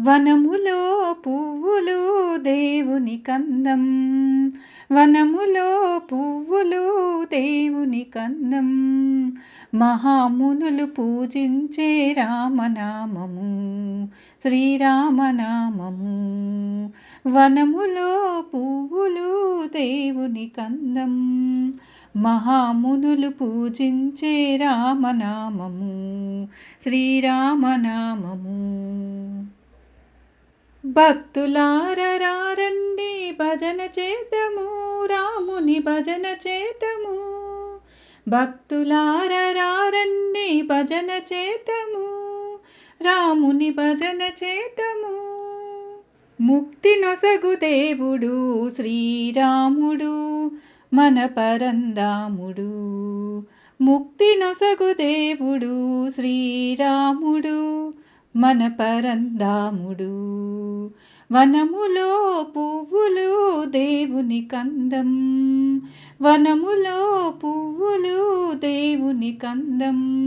వనములో పువ్వులు దేవుని కందం. వనములో పువ్వులు దేవుని కందం. మహామునులు పూజించే రామనామము శ్రీరామనామము. వనములో పువ్వులు దేవుని కందం. మహామునులు పూజించే రామనామము శ్రీరామనామము. భక్తులారండి భజన చేతము రాముని భజన చేతము. భక్తులారండి భజన చేతము రాముని భజన చేతము. ముక్తి నొసగు దేవుడు శ్రీరాముడు మన పరందాముడు ముక్తి నొసగు దేవుడు శ్రీరాముడు మన పరందాముడు వనములో పువ్వులు దేవుని కందం. వనములో పువ్వులు దేవుని కందం.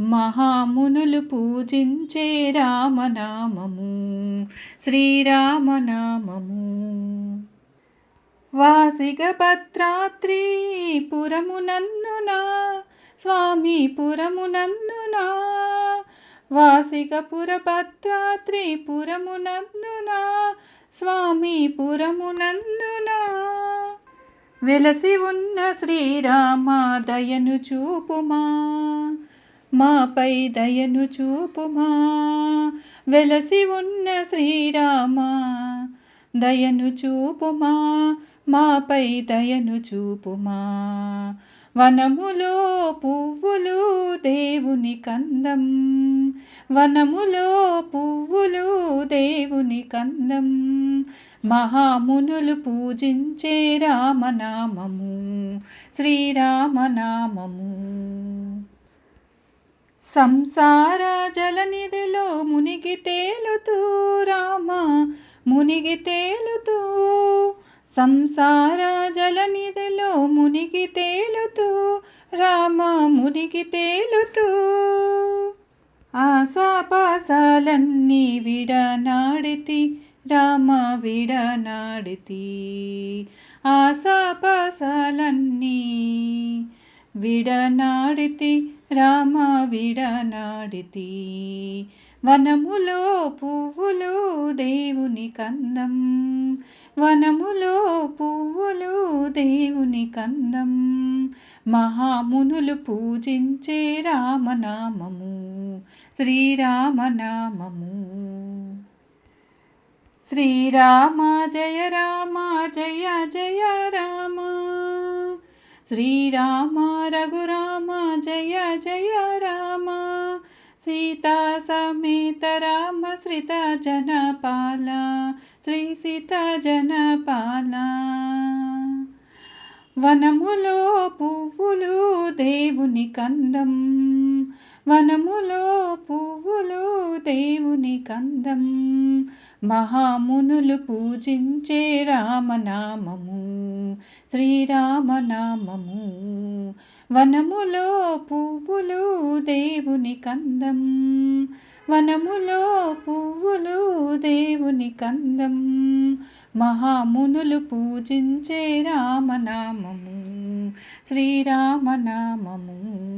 మహామునులు పూజించే రామనామము. శ్రీరామనామము. వాసిక భద్రాత్రి పురమునందునా స్వామి పురమునందున వాసికపుర భద్రాత్రి పురమునందున స్వామి పురమునందున? వెలసి ఉన్న శ్రీరామ దయను చూపుమా? మాపై దయను చూపుమా? వెలసి ఉన్న శ్రీరామ దయను చూపుమా? మాపై దయను చూపుమా? వనములో పువ్వులు దేవుని కందం. వనములో పువ్వులు దేవుని కందం. మహామునులు పూజించే రామనామము శ్రీరామనామము. సంసార జలనిధిలో మునిగి తేలుతూ రామ మునిగి తేలుతూ. సంసార జలనిధిలో మునిగి తే రామ మునిగి తేలుతూ ఆశాపాసాలన్నీ విడనాడితి రామ విడనాడితి. ఆశాపాసాలన్నీ విడనాడితి రామ విడనాడితి. వనములో పువ్వులు దేవుని కందం వనములో పువ్వులు దేవుని కందం. మహామునులు పూజించే రామనామము. శ్రీరామనామము. శ్రీరామ జయ రామ జయ జయ రామ. శ్రీరామ రఘురామ జయ జయ రామ. సీతా సమేత రామ శ్రిత జనపాల. శ్రీ సీత జనపాల. వనములో పువ్వులు దేవుని కందం. వనములో పువ్వులు దేవుని కందం. మహామునులు పూజించే రామనామము శ్రీరామనామము. వనములో పువ్వులు దేవుని కందం. వనములో పువ్వులు దేవుని కందం. మహామునులు పూజించే రామనామము శ్రీరామనామము.